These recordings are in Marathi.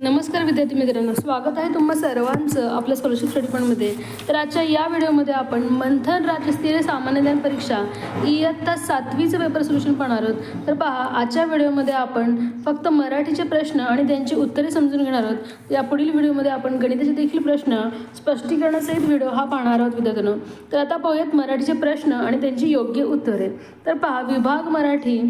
नमस्कार विद्यार्थी मित्रांनो स्वागत आहे तुम्हा सर्वांचं आपल्या स्कॉलरशिप स्टडी तर आजच्या या व्हिडिओमध्ये आपण मंथन राज्यस्तरीय सामान्य ज्ञान परीक्षा इयत्ता सातवीचं पेपर सोल्युशन पाहणार आहोत. तर पहा आजच्या व्हिडिओमध्ये आपण फक्त मराठीचे प्रश्न आणि त्यांची उत्तरे समजून घेणार आहोत. या पुढील व्हिडिओमध्ये आपण गणिताचे देखील प्रश्न स्पष्टीकरणासहित व्हिडिओ हा पाहणार आहोत विद्यार्थ्यांनो. तर आता पाहूयात मराठीचे प्रश्न आणि त्यांची योग्य उत्तरे. तर पहा विभाग मराठी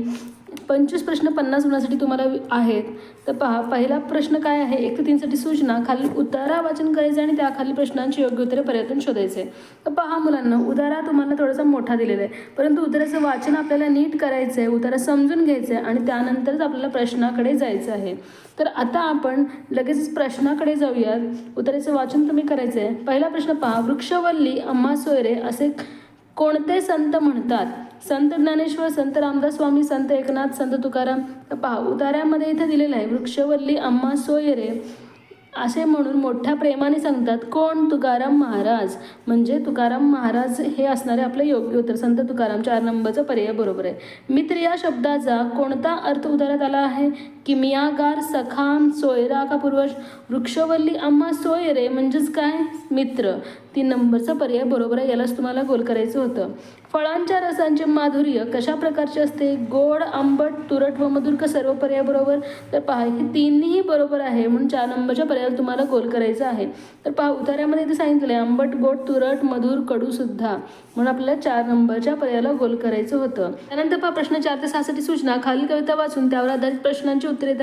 पंचवीस प्रश्न पन्नास गुणांसाठी तुम्हाला आहेत. तर पहा पहिला प्रश्न काय आहे? एक ते तीनसाठी सूचना खाली उतारा वाचन करायचं आणि त्याखाली प्रश्नांची योग्य उत्तरे पर्यटन शोधायचे. तर पहा मुलांना उतारा तुम्हाला थोडासा मोठा दिलेला आहे. परंतु उताराचं वाचन आपल्याला नीट करायचं आहे उतारा समजून घ्यायचं आहे आणि त्यानंतरच आपल्याला प्रश्नाकडे जायचं आहे. तर आता आपण लगेचच प्रश्नाकडे जाऊयात. उताराचं वाचन तुम्ही करायचं आहे पहिला प्रश्न पहा वृक्षवल्ली अम्मा सोयरे असे कोणते संत म्हणतात? संत ज्ञानेश्वर संत रामदास स्वामी संत एकनाथ संत तुकाराम. तर पहा उतार्यामध्ये इथे दिलेलं आहे वृक्षवल्ली अम्मा सोयरे असे म्हणून मोठ्या प्रेमाने सांगतात कोण तुकाराम महाराज? म्हणजे तुकाराम महाराज हे असणारे आपले योग्य उत्तर संत तुकाराम चार नंबरचा पर्याय बरोबर आहे. मित्र या शब्दाचा कोणता अर्थ उदारात आला आहे? किमियागार सखाम सोयरा का पूर्वज वृक्षवल्ली अम्मा सोयरे म्हणजेच काय? मित्र. तीन नंबरचा पर्याय बरोबर आहे यालाच तुम्हाला गोल करायचं होतं. फळांच्या रसांचे माधुर्य कशा प्रकारचे असते? गोड आंबट तुरट व मधुर का सर्व पर्याय बरोबर? तर पहा हे तिन्ही बरोबर आहे म्हणून चार नंबरच्या पर्यायाला तुम्हाला गोल करायचं आहे. तर पहा उतार्यामध्ये इथे सांगितलं आहे आंबट गोड तुरट मधुर कडू सुद्धा. म्हणून आपल्याला चार नंबरच्या पर्यायाला गोल करायचं होतं. त्यानंतर पहा प्रश्न चार ते सहासाठी सूचना. खालील कविता वाचून त्यावर आधारित प्रश्नांची उत्तरे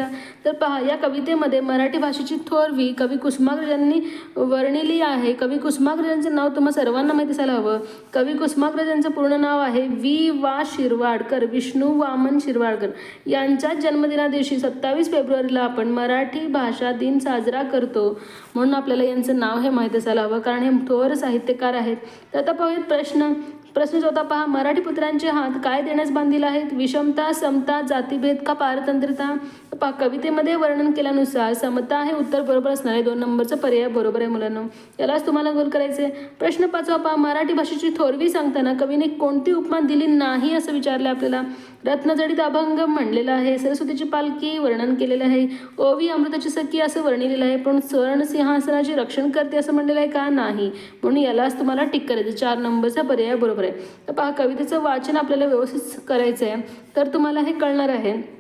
तर पहा या कवितेमध्ये मराठी भाषेची थोरवी कवी कुसुमाग्रजांनी वर्णिली आहे. कवी कुसुमाग्रजांचं नाव तुम्हा सर्वांना माहिती असायला हवं. कवी कुसुमाग्रजांचं पूर्ण नाव आहे वी. वा. शिरवाडकर विष्णू वामन शिरवाडकर. यांच्या जन्मदिना दिवशी सत्तावीस फेब्रुवारीला आपण मराठी भाषा दिन साजरा करतो. म्हणून आपल्याला यांचं नाव हे माहीत असायला हवं कारण हे थोर साहित्यकार आहेत. तर आता पाहूयात प्रश्न. प्रश्न चौथा पहा मराठी पुत्रांचे हात काय देण्यास बांधील आहेत? विषमता समता जातीभेद का पारतंत्रता पहा कवितेमध्ये वर्णन केल्यानुसार समता हे उत्तर बरोबर असणार आहे. दोन नंबरचा पर्याय बरोबर आहे मुलांना. यालाच तुम्हाला गोल करायचे प्रश्न पाचवा पहा मराठी भाषेची थोरवी सांगताना कवीने कोणती उपमा दिली नाही असं विचारलं आपल्याला? रत्नजडीत अभंग म्हणलेला आहे. सरस्वतीची पालखी वर्णन केलेलं आहे. ओवी अमृताची सखी असं वर्णिलेलं आहे. पण स्वर्ण सिंहासनाचे रक्षण करते असं म्हणलेलं आहे का नाही? म्हणून यालाच तुम्हाला टिक करायचं चार नंबरचा पर्याय बरोबर आहे. तर पहा कवितेचं वाचन आपल्याला व्यवस्थित करायचं आहे तर तुम्हाला हे कळणार आहे.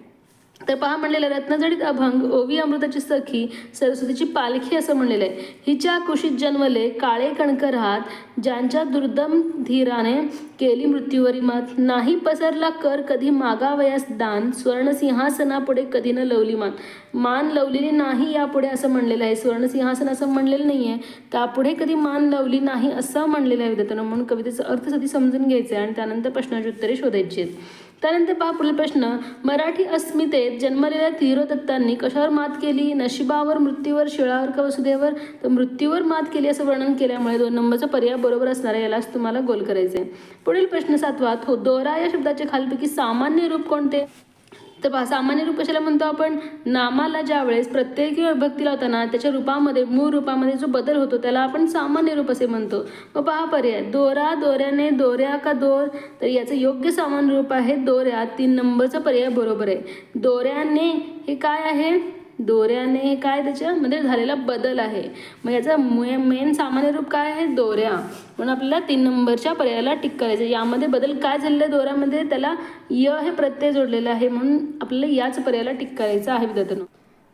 तर पहा म्हणलेलं आहे, रत्नजडीत अभंग ओवी अमृताची सखी सरस्वतीची पालखी असं म्हणलेलं आहे. हिच्या कुशीत जन्मले काळे कणकर हात ज्यांच्या दुर्दम धीराने केली मृत्यूवरी मात. नाही पसरला कर कधी मागावयास दान स्वर्ण सिंहासनापुढे कधी न लवली मान मान लवलेली नाही यापुढे असं म्हणलेलं आहे. स्वर्ण सिंहासन असं म्हणलेलं नाही आहे त्यापुढे कधी मान लवली नाही असं म्हणलेलं आहे विद्यार्थ्यांनो. म्हणून कवितेचा अर्थ सधी समजून घ्यायचा आहे आणि त्यानंतर प्रश्नाची उत्तरे शोधायची आहेत. त्यानंतर पहा पुढील प्रश्न. मराठी अस्मितेत जन्मलेल्या धीरोदत्तांनी कशावर मात केली? नशिबावर मृत्यूवर शिळावर का वसुदेवर? तर मृत्यूवर मात केली असं वर्णन केल्यामुळे दोन नंबरचा पर्याय बरोबर असणार आहे. यालाच तुम्हाला गोल करायचे पुढील प्रश्न सातवा हो दोरा या शब्दाचे खालपैकी सामान्य रूप कोणते? तर पहा सामान्य रूप कशाला म्हणतो आपण नामाला ज्या वेळेस प्रत्यय किंवा विभक्ती लावताना त्याच्या रूपामध्ये मूळ रूपामध्ये जो बदल होतो त्याला आपण सामान्य रूप असे म्हणतो. मग पहा पर्याय. दोरा दोऱ्याने दोऱ्या का दोर? तर याचं योग्य सामान्य रूप आहे दोऱ्या. तीन नंबरचा पर्याय बरोबर आहे. दोऱ्याने हे काय आहे? दोऱ्याने काय त्याच्यामध्ये झालेला बदल आहे. मग याचा मेन सामान्य रूप काय आहे? दोऱ्या. म्हणून आपल्याला तीन नंबरच्या पर्यायाला टिक करायचं यामध्ये बदल काय झालेला आहे दोऱ्यामध्ये? त्याला य हे प्रत्यय जोडलेलं आहे. म्हणून आपल्याला याच पर्यायाला टिक करायचं आहे विद्यार्थ्यांना.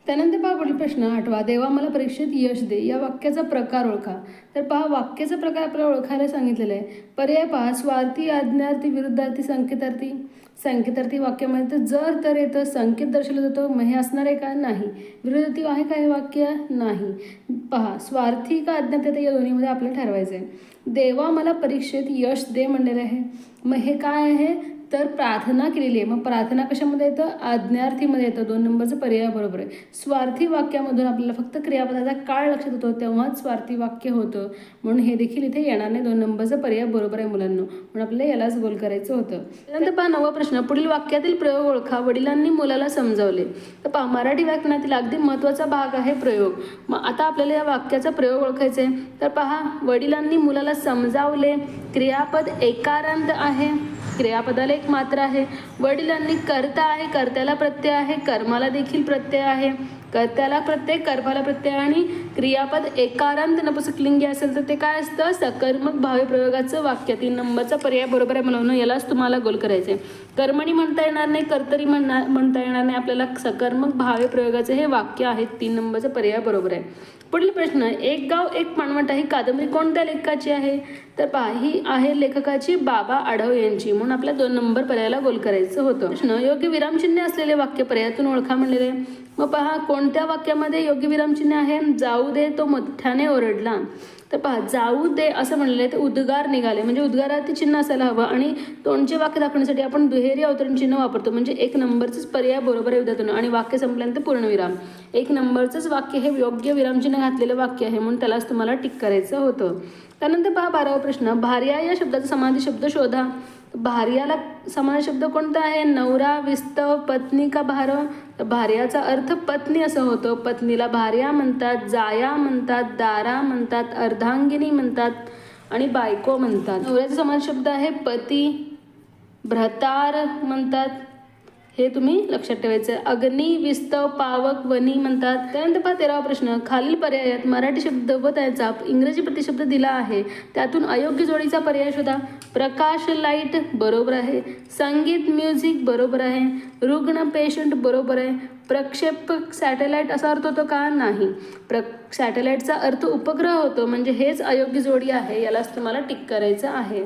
त्यानंतर पहा पुढील प्रश्न आठवा देवा मला परीक्षेत यश दे. या वाक्याचा प्रकार ओळखा. तर पहा वाक्याचा प्रकार आपल्याला ओळखायला सांगितलेला आहे. पर्याय पहा स्वार्थी आज्ञार्थी विरुद्धार्थी संकेतार्थी. संकेतार्थी वाक्यामध्ये तर जर तर येतं संकेत दर्शवलं जातो मग हे असणार आहे का? नाही. विरोधार्थी आहे का हे वाक्य? नाही. पहा स्वार्थी का अज्ञार्थी या दोन्हीमध्ये आपल्याला ठरवायचं आहे देवा मला परीक्षेत यश दे म्हणलेलं आहे. मग हे काय आहे? तर प्रार्थना केलेली आहे. मग प्रार्थना कशामध्ये येतं? आज्ञार्थीमध्ये येतं. दोन नंबरचं पर्याय बरोबर आहे. स्वार्थी वाक्यामधून आपल्याला फक्त क्रियापदाचा काळ लक्षात येतो तेव्हाच स्वार्थी वाक्य होतं. म्हणून हे देखील इथे येणार नाही. दोन नंबरचा पर्याय बरोबर आहे मुलांना. म्हणून आपल्याला यालाच गोल करायचं होतं. त्यानंतर पहा नवा प्रश्न. पुढील वाक्यातील प्रयोग ओळखा. वडिलांनी मुलाला समजावले. तर पहा मराठी व्याकरणातील अगदी महत्त्वाचा भाग आहे प्रयोग. मग आता आपल्याला या वाक्याचा प्रयोग ओळखायचा आहे. तर पहा वडिलांनी मुलाला समजावले. क्रियापद एकारांत आहे. क्रियापदाला एक मात्र आहे. वडिलांनी कर्ता आहे कर्त्याला प्रत्यय आहे कर्माला देखील प्रत्यय आहे. कर्त्याला प्रत्यय कर्माला प्रत्यय आणि क्रियापद एकारांत नपुसकलिंगी असेल तर ते काय असतं? सकर्मक भावे प्रयोगाचं वाक्य. तीन नंबरचा पर्याय बरोबर आहे म्हणून यालाच तुम्हाला गोल करायचं आहे कर्मणी म्हणता येणार नाही कर्तरी म्हणणार म्हणता येणार नाही. आपल्याला सकर्मक भावे प्रयोगाचं हे वाक्य आहेत तीन नंबरचा पर्याय बरोबर आहे. पुढील प्रश्न एक गाव एक पाणवट ही कादंबरी कोणत्या लेखकाची आहे? तर पहा ही आहे लेखकाची बाबा आढव यांची. म्हणून आपल्या दोन नंबर पर्यायाला गोल करायचं होतं. प्रश्न योग्य विरामचिन्ह असलेले वाक्य पर्यायातून ओळखा म्हणलेले. मग पहा कोणत्या वाक्यामध्ये योग्य विरामचिन्ह आहे? जाऊ दे तो मोठ्याने ओरडला. तर पहा जाऊ दे असं म्हणलेलं तर ते उद्गार निघाले. म्हणजे उद्गारात चिन्ह असायला हवं आणि तोंडचे वाक्य दाखवण्यासाठी आपण दुहेरी अवतरण चिन्ह वापरतो. म्हणजे एक नंबरचंच पर्याय बरोबर आहे विद्यार्थ्यांनो आणि वाक्य संपल्यानंतर पूर्णविराम एक नंबरचंच वाक्य हे योग्य विरामचिन्ह घातलेलं वाक्य आहे म्हणून त्यालाच तुम्हाला टिक करायचं होतं. त्यानंतर पहा बारावा प्रश्न. भार्या या शब्दाचा समाधी शब्द शोधा. भार्याला समान शब्द कोणता आहे? नवरा विस्तव पत्नी का भार? भार्याचा अर्थ पत्नी असं होतं. पत्नीला भार्या म्हणतात जाया म्हणतात दारा म्हणतात अर्धांगिनी म्हणतात आणि बायको म्हणतात. नवऱ्याचा समान शब्द आहे पती भ्रतार म्हणतात हे तुम्ही लक्षात ठेवायचं. अग्नी विस्तव पावक वनी म्हणतात. त्यानंतर पहा तेरावा प्रश्न. खालील पर्यायात मराठी शब्द व त्याचा इंग्रजी प्रतिशब्द दिला आहे. त्यातून अयोग्य जोडीचा पर्याय शोधा. प्रकाश लाइट बरोबर आहे. संगीत म्युझिक बरोबर आहे. रुग्ण पेशंट बरोबर आहे. प्रक्षेपक सॅटेलाईट असा अर्थ होतो का? नाही. प्र सॅटेलाईटचा अर्थ उपग्रह होतो. म्हणजे हेच अयोग्य जोडी आहे. यालाच तुम्हाला टिक करायचं आहे.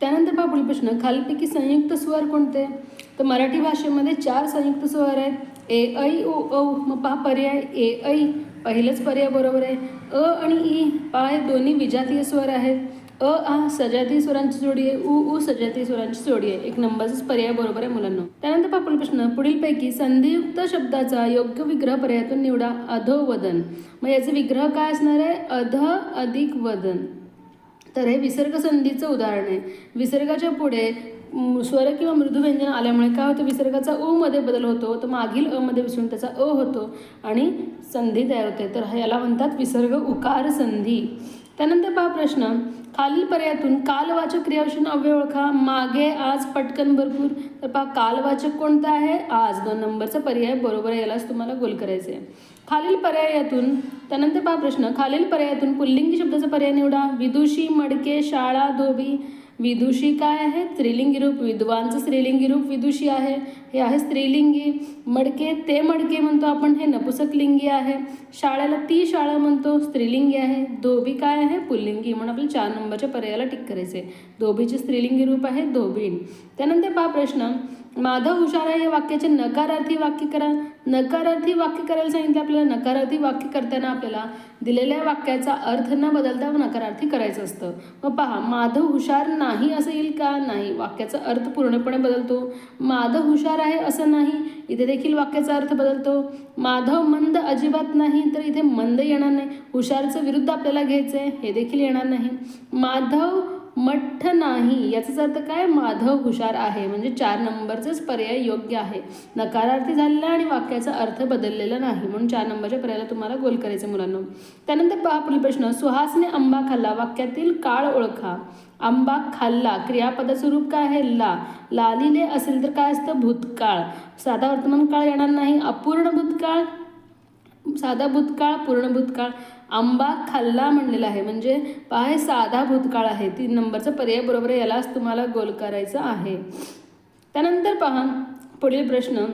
त्यानंतर पहा पुढील प्रश्न. खालीलपैकी संयुक्त स्वर कोणते? तर मराठी भाषेमध्ये चार संयुक्त स्वर आहेत. ए ऐ ओ औ मग पहा पर्याय. ए ऐ पहिलंच पर्याय बरोबर आहे. अ आणि ई पहा हे दोन्ही विजातीय स्वर आहेत. अ आ सजातीय स्वरांची जोडी आहे. उ उ सजातीय स्वरांची जोडी आहे. एक नंबरचाच पर्याय बरोबर आहे मुलांना. त्यानंतर पापुल पुढील प्रश्न पुढीलपैकी संधियुक्त शब्दाचा योग्य विग्रह पर्यायातून निवडा. अधोवदन मग याचे विग्रह काय असणार आहे? अध अधिक वदन. तर हे विसर्ग संधीचं उदाहरण आहे. विसर्गाच्या पुढे स्वर किंवा मृदुव्यंजन आल्यामुळे काय होतं? विसर्गाचा ओ मध्ये बदल होतो तर मागील अ मध्ये विसरून त्याचा अ होतो आणि संधी तयार होते. तर याला म्हणतात विसर्ग उकार संधी. त्यानंतर पहा प्रश्न. खालील पर्यायातून कालवाचक क्रियाविषयी अव्यय ओळखा. मागे आज पटकन भरपूर. तर पहा कालवाचक कोणता आहे? आज. दोन नंबरचा पर्याय बरोबर आहे यालाच तुम्हाला गोल करायचं आहे. खालील पर्यायातून त्यानंतर पहा प्रश्न. खालील पर्यायातून पुल्लिंगी शब्दाचा पर्याय निवडा. विदुषी मडके शाळा धोबी. विदुषी काय आहे? स्त्रीलिंगी रूप विद्वांचं स्त्रीलिंगी रूप विदुषी आहे. हे आहे स्त्रीलिंगी. मडके ते मडके म्हणतो आपण हे नपुसकलिंगी आहे. शाळेला ती शाळा म्हणतो स्त्रीलिंगी आहे. धोबी काय आहे? पुल्लिंगी. म्हणून आपल्याला चार नंबरच्या पर्यायाला टिक करायचे धोबीचे स्त्रीलिंगी रूप आहे धोबीण त्यानंतर पा प्रश्न. माधव हुशार आहे या वाक्याचे नकारार्थी वाक्य करा नकारार्थी वाक्य करायला सांगितलं आपल्याला नकारार्थी वाक्य करताना आपल्याला दिलेल्या वाक्याचा अर्थ न बदलता नकारार्थी करायचं असतं. मग पहा माधव हुशार नाही असं येईल का? नाही. वाक्याचा अर्थ पूर्णपणे बदलतो. माधव हुशार आहे असं नाही. इथे देखील वाक्याचा अर्थ बदलतो. माधव मंद अजिबात नाही तर इथे मंद येणार नाही. हुशारचं विरुद्ध आपल्याला घ्यायचं आहे हे देखील येणार नाही. माधव मठ्ठ नाही. याचाच अर्थ काय? माधव हुशार आहे. म्हणजे चार नंबरचाच पर्याय योग्य आहे. नकारार्थी झालेला आणि वाक्याचा अर्थ बदललेला नाही. म्हणून चार नंबरच्या पर्यायाला तुम्हाला गोल करायचं मुलांना. त्यानंतर पहा पुढील प्रश्न. सुहासने आंबा खाल्ला. वाक्यातील काळ ओळखा. आंबा खाल्ला. क्रियापदाचं रूप काय आहे? ला. लालिले असेल तर काय असतं? भूतकाळ. साधा वर्तमान काळ येणार नाही. अपूर्ण भूतकाळ. साधा भूतकाळ पूर्ण भूतकाळ. आंबा खाल्ला म्हणलेला आहे. म्हणजे पहा हे साधा भूतकाळ आहे. तीन नंबरचा पर्याय बरोबर यालाच तुम्हाला गोल करायचं आहे. त्यानंतर पहा पुढील प्रश्न.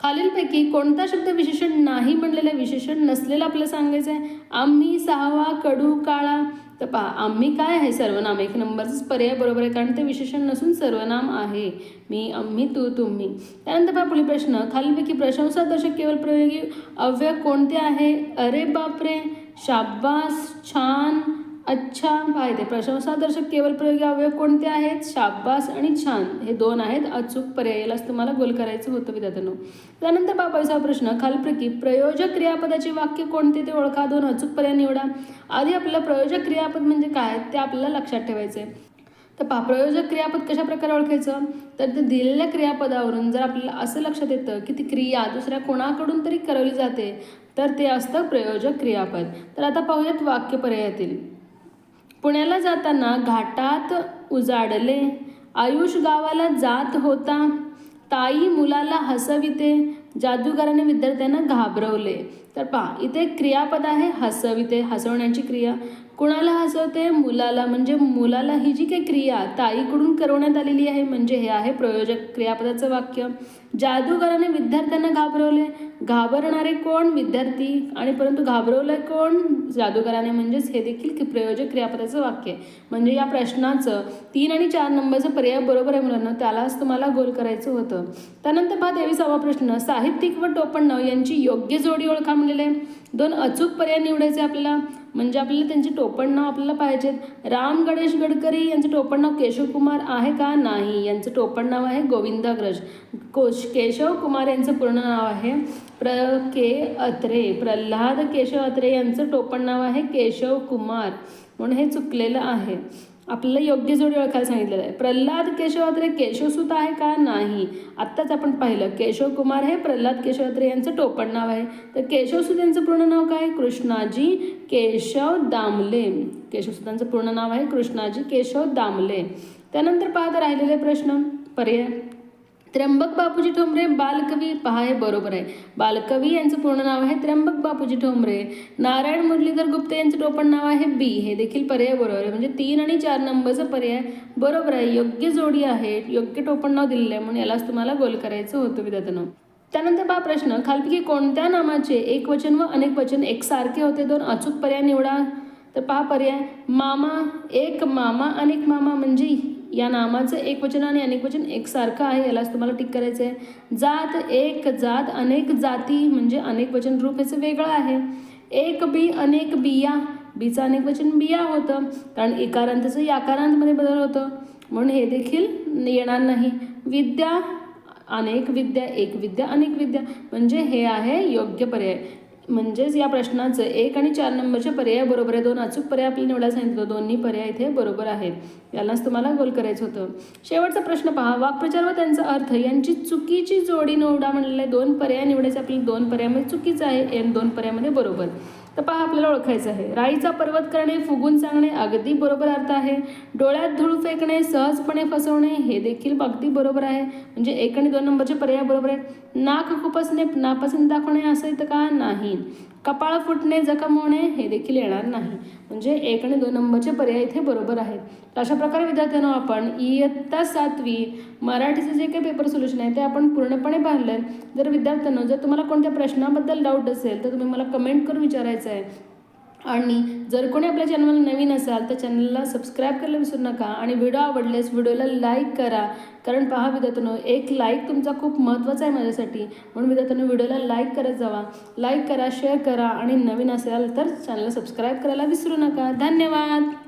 खालीलपैकी कोणता शब्द विशेषण नाही म्हणलेला विशेषण नसलेलं आपल्याला सांगायचं आहे आम्ही सहावा कडू काळा. तर पहा आम्ही काय आहे? सर्वनाम. एक नंबरचाच पर्याय बरोबर आहे कारण ते विशेषण नसून सर्वनाम आहे. मी आम्ही तू तुम्ही. त्यानंतर पहा पुढील प्रश्न. खालीलपैकी प्रशंसादर्शक केवळ प्रयोगी अव्यय कोणते आहे? अरे बापरे! शाब्बास छान अच्छा फायदे प्रशंसादर्शक केवळ प्रयोगी अवयव कोणते आहेत? शाब्बास आणि छान. हे दोन आहेत. अचूक पर्यायालाच तुम्हाला गोल करायचं होतं विद्यार्थ्यांनो. त्यानंतर बाबाईचा प्रश्न खालपैकी प्रयोजक क्रियापदाचे वाक्य कोणते? ते ओळखा. दोन अचूक पर्याय निवडा. आधी आपल्याला प्रयोजक क्रियापद म्हणजे काय? ते आपल्याला लक्षात ठेवायचे तर पहा प्रयोजक क्रियापद कशा प्रकारे ओळखायचं? तर ते दिलेल्या क्रियापदावरून जर आपल्याला असं लक्षात येतं की ती क्रिया दुसऱ्या कोणाकडून तरी करवली जाते तर ते असतं प्रयोजक क्रियापद. तर आता पाहूयात वाक्य पर्यायातील पुण्याला जाताना घाटात उजाडले. आयुष गावाला जात होता. ताई मुलाला हसविते. जादूगाराने विद्यार्थ्यांना घाबरवले. तर पहा इथे क्रियापद आहे हसविते. हसवण्याची क्रिया. कुणाला हसवते मुलाला म्हणजे मुलाला ही जी काही क्रिया ताईकडून करवण्यात आलेली आहे म्हणजे हे आहे प्रयोजक क्रियापदाचं वाक्य. जादूगाराने विद्यार्थ्यांना घाबरवले. घाबरणारे कोण? विद्यार्थी. आणि परंतु घाबरवलं कोण? जादूगाराने म्हणजेच हे देखील प्रयोजक क्रियापदाचं वाक्य. आहे म्हणजे या प्रश्नाचं तीन आणि चार नंबरचं पर्याय बरोबर आहे मुलांना त्यालाच तुम्हाला गोल करायचं होतं. त्यानंतर पहा तेविसावा प्रश्न. साहित्यिक व टोपणनाव यांची योग्य जोडी ओळखा म्हणलेले दोन अचूक पर्याय निवडायचे आपल्याला. म्हणजे आपल्याला त्यांचे टोपणनाव आपल्याला पाहिजेत. राम गणेश गडकरी यांचं टोपणनाव नाव केशवकुमार आहे का? नाही. यांचं टोपणनाव आहे गोविंदाग्रज कोश केशव कुमार यांचं पूर्ण नाव आहे प्र के अत्रे. प्रल्हाद केशव अत्रे यांचं टोपणनाव आहे केशव कुमार. म्हणून हे चुकलेलं आहे. आपल्याला योग्य जोडी ओळखायला सांगितलेलं आहे. प्रल्हाद केशवात्रे केशवसुत आहे का नाही? आत्ताच आपण पाहिलं. केशव कुमार हे प्रल्हाद केशवात्रे यांचं टोपण नाव आहे. तर केशवसुत यांचं पूर्ण नाव काय? कृष्णाजी केशव दामले. केशवसुतांचं पूर्ण नाव आहे कृष्णाजी केशव दामले. त्यानंतर पाहत राहिलेले प्रश्न. पर्याय. त्र्यंबक बापूजी ठोंबरे बालकवी पहा हे बरोबर आहे. बालकवी यांचं पूर्ण नाव आहे त्र्यंबक बापूजी ठोंबरे. नारायण मुरलीधर गुप्ते यांचं टोपण नाव आहे बी. हे देखील पर्याय बरोबर आहे. म्हणजे तीन आणि चार नंबरचं पर्याय बरोबर आहे. योग्य जोडी आहे. योग्य टोपण नाव दिलेलं आहे. म्हणून यालाच तुम्हाला गोल करायचं होतं विद्यार्थ्यांना. त्यानंतर पहा प्रश्न. खालपैकी कोणत्या नामाचे एक वचन व अनेक वचन एकसारखे होते? दोन अचूक पर्याय निवडा. तर पहा पर्याय. मामा एक मामा अनेक मामा म्हणजे या नामाचं एक वचन आणि अनेक वचन एकसारखं आहे यालाच तुम्हाला टिक करायचं आहे. जात एक जात अनेक जाती म्हणजे अनेक वचन रूप याचं वेगळं आहे. एक बी अनेक बिया. बीचं अनेक वचन बिया होतं. कारण एकारांताचं याकारांतमध्ये बदल होतं. म्हणून हे देखील येणार नाही. विद्या अनेक विद्या एक विद्या अनेक विद्या. म्हणजे हे आहे योग्य पर्याय. म्हणजेच या प्रश्नाचं एक आणि चार नंबरचे पर्याय बरोबर आहे. दोन अचूक पर्याय आपल्याला निवडायला सांगितलं दोन्ही पर्याय इथे बरोबर आहेत. यालाच तुम्हाला गोल करायचं होतं. शेवटचा प्रश्न पहा. वाक्प्रचार व त्यांचा अर्थ यांची चुकीची जोडी निवडा म्हणलेलं आहे दोन पर्याय निवडायचे. आपल्याला दोन पर्यायामध्ये चुकीचं आहे. एन दोन पर्यायामध्ये बरोबर. तर पहा आपल्याला ओळखायचं आहे. राईचा पर्वत करणे फुगून सांगणे अगदी बरोबर अर्थ आहे. डोळ्यात धूळ फेकणे सहजपणे फसवणे हे देखील अगदी बरोबर आहे. म्हणजे एक आणि दोन नंबरचे पर्याय बरोबर आहे नाक खुपसणे नापसंत दाखवणे असं येतं का नाही? कपाळ फुटणे जखम होणे हे देखील येणार नाही. म्हणजे एक आणि दोन नंबरचे पर्याय इथे बरोबर आहेत. तर अशा प्रकारे विद्यार्थ्यांना आपण इयत्ता सातवी मराठीचं जे काही पेपर सोल्युशन आहे ते आपण पूर्णपणे पाहिलं जर विद्यार्थ्यांना जर तुम्हाला कोणत्या प्रश्नाबद्दल डाऊट असेल तर तुम्ही मला कमेंट करून विचारायचं आहे. आणि जर कोणी आपल्या चॅनलला नवीन असाल तर चॅनलला सबस्क्राईब करायला विसरू नका आणि व्हिडिओ आवडल्यास व्हिडिओला लाईक करा. कारण पहा विद्यार्थ्यांनो एक लाईक तुमचा खूप महत्त्वाचा आहे माझ्यासाठी. म्हणून विद्यार्थ्यांनो व्हिडिओला लाईक करत जावा. लाईक करा शेअर करा आणि नवीन असाल तर चॅनलला सबस्क्राईब करायला विसरू नका. धन्यवाद!